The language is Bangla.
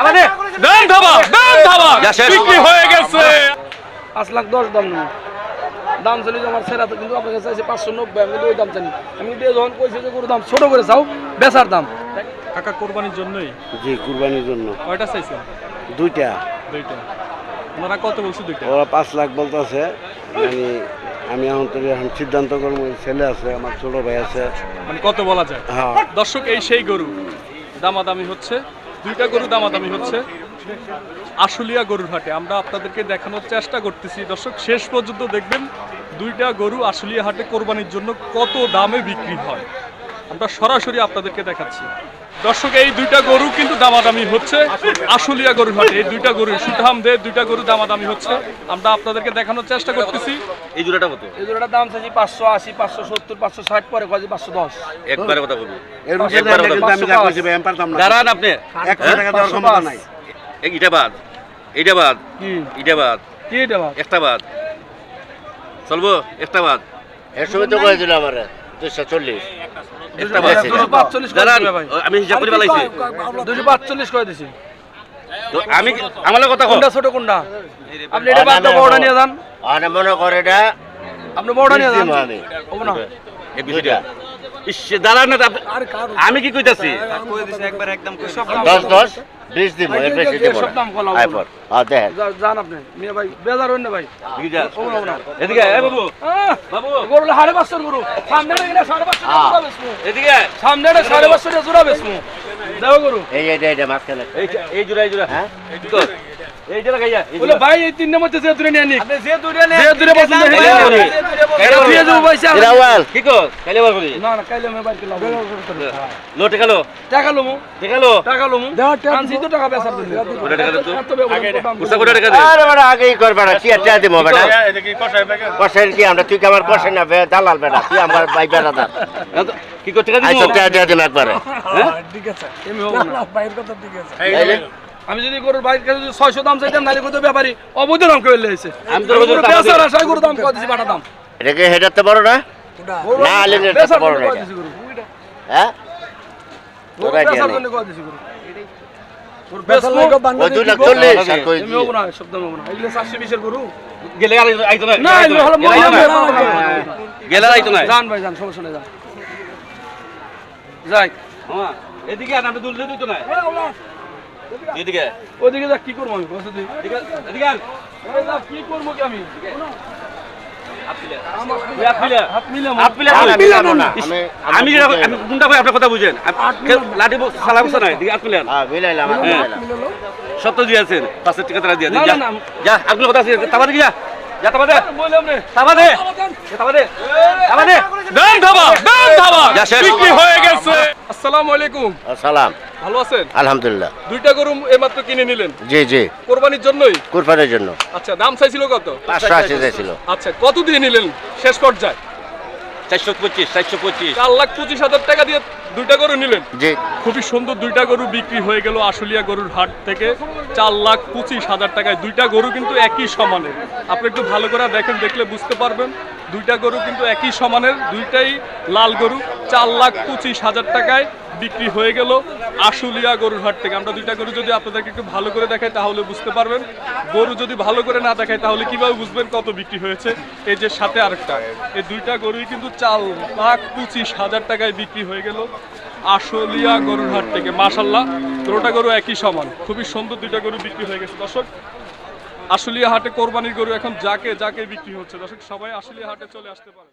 আমাদের দাম ধাবা দাম ধাবা বিক্রি হয়ে গেছে। পাঁচ লাখ দশ দাম নেব। দাম চলে আমার সেরা তো কিন্তু আপনার কাছে আছে পাঁচশো নব্বই আমি কিন্তু ওই দাম জানি। আমি কিন্তু যখন কইছি যে গরু দাম ছোট করে চাও বেচার দাম। কাকা কোরবানির জন্যই? জি কুরবানির জন্য। কয়টা চাইছেন? দুইটা। দুইটা। ওনারা কত বলছে দুইটা? ওরা পাঁচ লাখ বলতেছে। মানে আমি এখন তো এখন সিদ্ধান্ত করব ছেলে আছে আমার ছোট ভাই আছে। মানে কত বলা যায়? হ্যাঁ। দর্শক এই সেই গরু। দামাদামি হচ্ছে। দুইটা গরু দামাদামি হচ্ছে। আশুলিয়া গরুর হাটে। আমরা আপনাদেরকে দেখানোর চেষ্টা করতেছি। দর্শক, শেষ পর্যন্ত দেখবেন দুইটা গরু আশুলিয়া হাটে কোরবানির জন্য কত দামে বিক্রি হয়। আমরা সরাসরি আপনাদেরকে দেখাচ্ছি। দর্শক এই দুইটা গরু কিন্তু দামাদামি হচ্ছে। আশুলিয়া গরুর হাটে এই দুইটা গরু সুঠাম দে দুইটা গরু দামাদামি হচ্ছে। আমরা আপনাদেরকে দেখানোর চেষ্টা করতেছি। এই জোড়াটা কত? এই জোড়াটার দাম চাইছি পাঁচশো আশি পাঁচশো সত্তর পাঁচশো ষাট পরে কয়েছি পাঁচশো দশ। একবারে কথা বলব। এর মধ্যে একবার কিন্তু যা কইছি ভাই, আমি পারতাম না দাঁড়ান আপনি। এক কোটি টাকা দেওয়ার ক্ষমতা নাই। এই ইটা বাদ এইটা বাদ কি? ইটা বাদ। কি এটা বাপ? একটা বাদ। চলবো একটা বাদ। এর সময় তো কয়ে দিল আমার। দুশো চল্লিশ। আমি হিসাব করে পালাইছি দুশো পাঁচচল্লিশ করে দিছি। আমি আমার কথা কোনটা ছোট কোনটা? আপনি এটা বাদ দিয়ে বড়টা নিয়ে যান। আর মনে করে এটা আপনি বড়টা নিয়ে যান। আমি ও না এই বিষয়টা। ইস দাঁড়ান না আমি কি কইতাছি? দশ দশ। বিশ দিব এর বেশি দিব সব দাম কলা আইপর হ্যাঁ দেখেন জান আপনি মিয়া ভাই বেজার হন না ভাই এদিকে এ বাবু বাবু গরু সাড়ে বাসর গরু সামনে গেলে সাড়ে বাসর জোড়া বেসমু এদিকে সামনে সাড়ে বাসর জোড়া বেসমু দাও গরু এই এই এইটা মাছ এই এই জোড়া এই জোড়া হ্যাঁ এই জোড়া গাইয়া এই বলে। ভাই এই তিনটা মধ্যে যে দূরে নিয়ে নিক যে দূরে এই হইলে দূরে। এটা দিয়ে দেবো পয়সা রাওয়াল কি কর? কাইলে বার করি? না না কাইলে আমি বাইর করলাম লো টেকালো টাকা লমু টেকালো টাকা লমু আনছি তো টাকা বেচার জন্য কোটা টাকা তো। এত কুসা কোটা টাকা দে। আরে বেটা আগেই কর বেটা কি একটা দিব বেটা? কষাই কি আমরা? তুই কি আমার কষাই না? বে দালাল বেটা তুই আমার ভাই বেটা দা। কি কর টাকা আচ্ছা দিয়ে একবারে। এমনি হব না। আমি যদি গরুর বাইর কাছে যদি ছয়শো দাম চাইতাম নাহলে কত ব্যাপারী অবৈধ দাম কেউ লেগেছে আমি তোর বলছি বেচার আশায় গরু দাম কত দিছি বাটা দাম? এটা কি হেডাতে বড় না? ওইটা। হ্যাঁ? তোরা। কত দিছি গরু? আর। গেলে আইতো না গেলে আইতো না। আর ভাই সমস্যা নেই যাই। এদিকে আন আপনি দুললে না এদিকে। ওদিকে যা কি করব আমি? বসে দিই এদিকে এদিকে যা কি করব কি আমি? আমি হাত মিলাবো না ইস, আমি আমি যেটা আমি কোনটা ভাই আপনার কথা বুঝেন। লাঠি সালা বসে নাই। দিকে হাত মিলে আন। হ্যাঁ মিলাইলাম আমি হ্যাঁ। মিলাইলাম সত্য দিয়েছেন পাঁচের টাকা তারা দিয়ে যা না, না। যা। আপনার কথা আছে। তাবা দিকে যা যা তাবা দে তাবা দে তাবা দে তাবা দে দাম ধাবা। দাম ধাবা। বিক্রি হয়ে গেছে। আসসালামু আলাইকুম। সালাম ভালো আছেন? আলহামদুলিল্লাহ। দুইটা গরু এইমাত্র কিনে নিলেন? জি জি। কোরবানির জন্যই? কুরবানের জন্য। আচ্ছা দাম চাইছিল কত? পাঁচশো আশি দিয়েছিল আচ্ছা কত দিয়ে নিলেন শেষ পর্যায়ে? চারশো পঁচিশ চারশো পঁচিশ। চার লাখ পঁচিশ হাজার টাকা দিয়ে দুইটা গরু নিলেন? জি। খুবই সুন্দর দুইটা গরু বিক্রি হয়ে গেল আশুলিয়া গরুর হাট থেকে। চার লাখ পঁচিশ হাজার টাকায় দুইটা গরু কিন্তু একই সমানের। আপনি একটু ভালো করে দেখেন দেখলে বুঝতে পারবেন। দুইটা গরু কিন্তু একই সমানের দুইটাই লাল গরু। চার লাখ পঁচিশ হাজার টাকায় বিক্রি হয়ে গেল আশুলিয়া গরুর হাট থেকে। আমরা দুইটা গরু যদি আপনাদেরকে একটু ভালো করে দেখাই, তাহলে বুঝতে পারবেন। গরু যদি ভালো করে না দেখায় তাহলে কীভাবে বুঝবেন কত বিক্রি হয়েছে? এই যে সাথে আরেকটা, এই দুইটা গরুই কিন্তু চার লাখ পঁচিশ হাজার টাকায় বিক্রি হয়ে গেল আশুলিয়া গরুর হাট থেকে। মাশাল্লাহ দুটোটা গরু একই সমান। খুবই সুন্দর দুইটা গরু বিক্রি হয়ে গেছে। দর্শক, আশুলিয়া হাটে কোরবানির গরু এখন যাকে যাকে বিক্রি হচ্ছে। দর্শক, সবাই আশুলিয়া হাটে চলে আসতে পারে